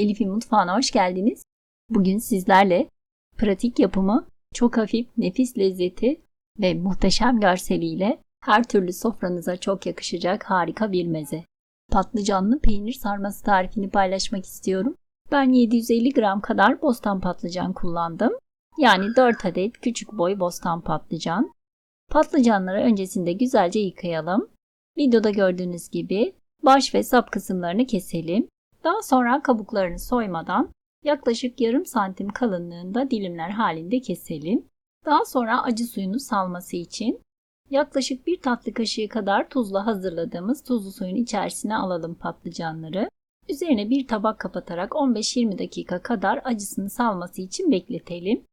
Elif'in mutfağına hoş geldiniz. Bugün sizlerle pratik yapımı, çok hafif, nefis lezzeti ve muhteşem görseliyle her türlü sofranıza çok yakışacak harika bir meze. Patlıcanlı peynir sarması tarifini paylaşmak istiyorum. Ben 750 gram kadar bostan patlıcan kullandım. Yani 4 adet küçük boy bostan patlıcan. Patlıcanları öncesinde güzelce yıkayalım. Videoda gördüğünüz gibi baş ve sap kısımlarını keselim. Daha sonra kabuklarını soymadan yaklaşık yarım santim kalınlığında dilimler halinde keselim. Daha sonra acı suyunu salması için yaklaşık bir tatlı kaşığı kadar tuzla hazırladığımız tuzlu suyun içerisine alalım patlıcanları. Üzerine bir tabak kapatarak 15-20 dakika kadar acısını salması için bekletelim.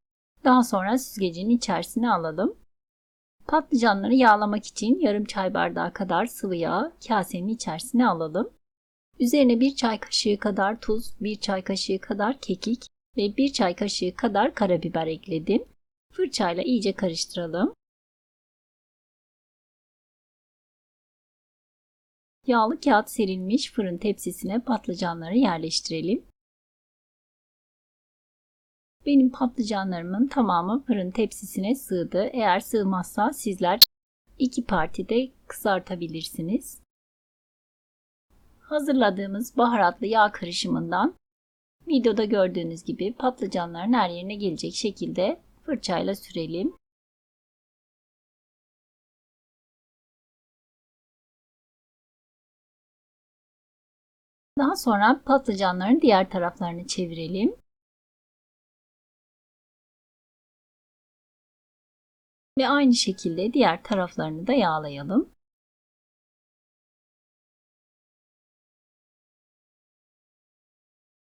Daha sonra süzgecin içerisine alalım. Patlıcanları yağlamak için yarım çay bardağı kadar sıvı yağ kasenin içerisine alalım. Üzerine bir çay kaşığı kadar tuz, bir çay kaşığı kadar kekik ve bir çay kaşığı kadar karabiber ekledim. Fırçayla iyice karıştıralım. Yağlı kağıt serilmiş fırın tepsisine patlıcanları yerleştirelim. Benim patlıcanlarımın tamamı fırın tepsisine sığdı. Eğer sığmazsa sizler iki partide kızartabilirsiniz. Hazırladığımız baharatlı yağ karışımından videoda gördüğünüz gibi patlıcanların her yerine gelecek şekilde fırçayla sürelim. Daha sonra patlıcanların diğer taraflarını çevirelim. Ve aynı şekilde diğer taraflarını da yağlayalım.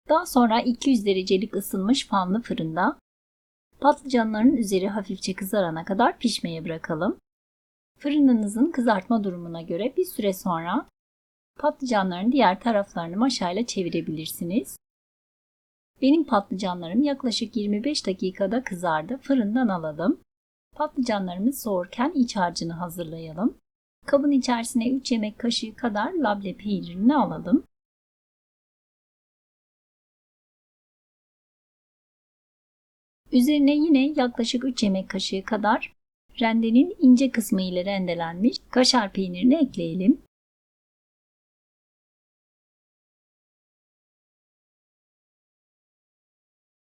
Daha sonra 200 derecelik ısınmış fanlı fırında patlıcanların üzeri hafifçe kızarana kadar pişmeye bırakalım. Fırınınızın kızartma durumuna göre bir süre sonra patlıcanların diğer taraflarını maşayla çevirebilirsiniz. Benim patlıcanlarım yaklaşık 25 dakikada kızardı. Fırından alalım. Patlıcanlarımız soğurken iç harcını hazırlayalım. Kabın içerisine 3 yemek kaşığı kadar labne peynirini alalım. Üzerine yine yaklaşık 3 yemek kaşığı kadar rendenin ince kısmı ile rendelenmiş kaşar peynirini ekleyelim.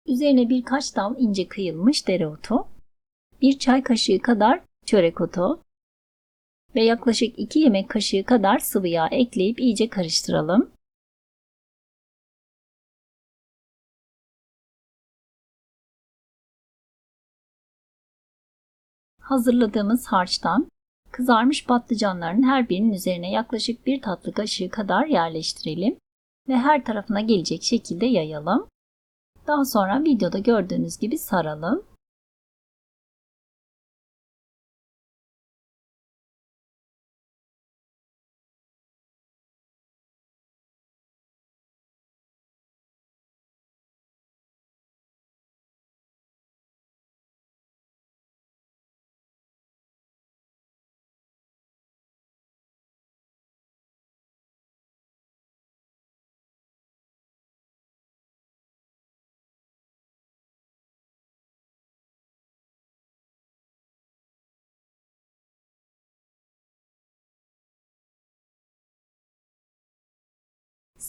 Üzerine birkaç dal ince kıyılmış dereotu, bir çay kaşığı kadar çörek otu ve yaklaşık 2 yemek kaşığı kadar sıvı yağ ekleyip iyice karıştıralım. Hazırladığımız harçtan kızarmış patlıcanların her birinin üzerine yaklaşık bir tatlı kaşığı kadar yerleştirelim ve her tarafına gelecek şekilde yayalım. Daha sonra videoda gördüğünüz gibi saralım.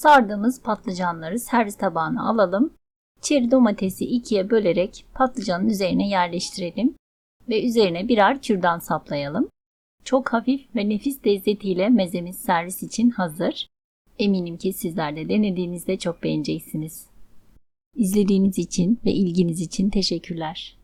Sardığımız patlıcanları servis tabağına alalım. Çeri domatesi ikiye bölerek patlıcanın üzerine yerleştirelim ve üzerine birer kürdan saplayalım. Çok hafif ve nefis lezzetiyle mezemiz servis için hazır. Eminim ki sizler de denediğinizde çok beğeneceksiniz. İzlediğiniz için ve ilginiz için teşekkürler.